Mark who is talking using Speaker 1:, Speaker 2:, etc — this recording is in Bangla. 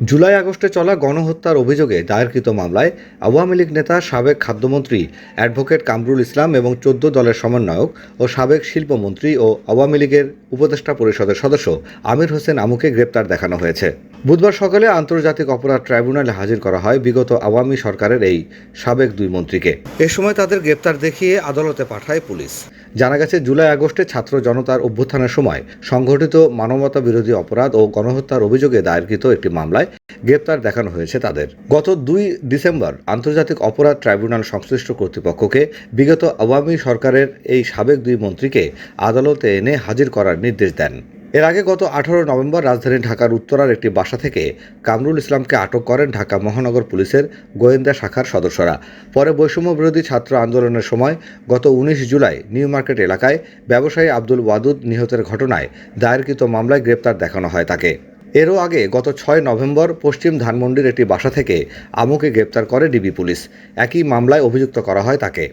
Speaker 1: জুলাই আগস্টে চলা গণহত্যার অভিযোগে দায়েরকৃত মামলায় আওয়ামী লীগ নেতা সাবেক খাদ্যমন্ত্রী অ্যাডভোকেট কামরুল ইসলাম এবং চোদ্দ দলের সমন্বয়ক ও সাবেক শিল্পমন্ত্রী ও আওয়ামী লীগের উপদেষ্টা পরিষদের সদস্য আমির হোসেন আমুকে গ্রেপ্তার দেখানো হয়েছে। বুধবার সকালে আন্তর্জাতিক অপরাধ ট্রাইব্যুনালে হাজির করা হয়। বিগত আওয়ামী সরকারের এই সাবেক দুই মন্ত্রীকে। এ সময় তাদের গ্রেপ্তার দেখিয়ে আদালতে পাঠায় পুলিশ। জানা গেছে জুলাই আগস্টে ছাত্র জনতার অভ্যুত্থানের সময় সংঘটিত মানবতা বিরোধী অপরাধ ও গণহত্যার অভিযোগে দায়েরকৃত একটি মামলায় গ্রেপ্তার দেখানো হয়েছে তাদের। গত দুই ডিসেম্বর আন্তর্জাতিক অপরাধ ট্রাইব্যুনাল সংশ্লিষ্ট কর্তৃপক্ষকে বিগত আওয়ামী সরকারের এই সাবেক দুই মন্ত্রীকে আদালতে এনে হাজির করার নির্দেশ দেন। এর আগে গত আঠারো নভেম্বর রাজধানী ঢাকার উত্তরার একটি বাসা থেকে কামরুল ইসলামকে আটক করেন ঢাকা মহানগর পুলিশের গোয়েন্দা শাখার সদস্যরা। পরে বৈষম্য বিরোধী ছাত্র আন্দোলনের সময় গত উনিশ জুলাই নিউ মার্কেট এলাকায় ব্যবসায়ী আব্দুল ওয়াদুদ নিহতের ঘটনায় দায়েরকৃত মামলায় গ্রেপ্তার দেখানো হয় তাকে। এরও আগে গত ছয় নভেম্বর পশ্চিম ধানমন্ডির একটি বাসা থেকে আমুকে গ্রেপ্তার করে ডিবি পুলিশ। একই মামলায় অভিযুক্ত করা হয় তাকে।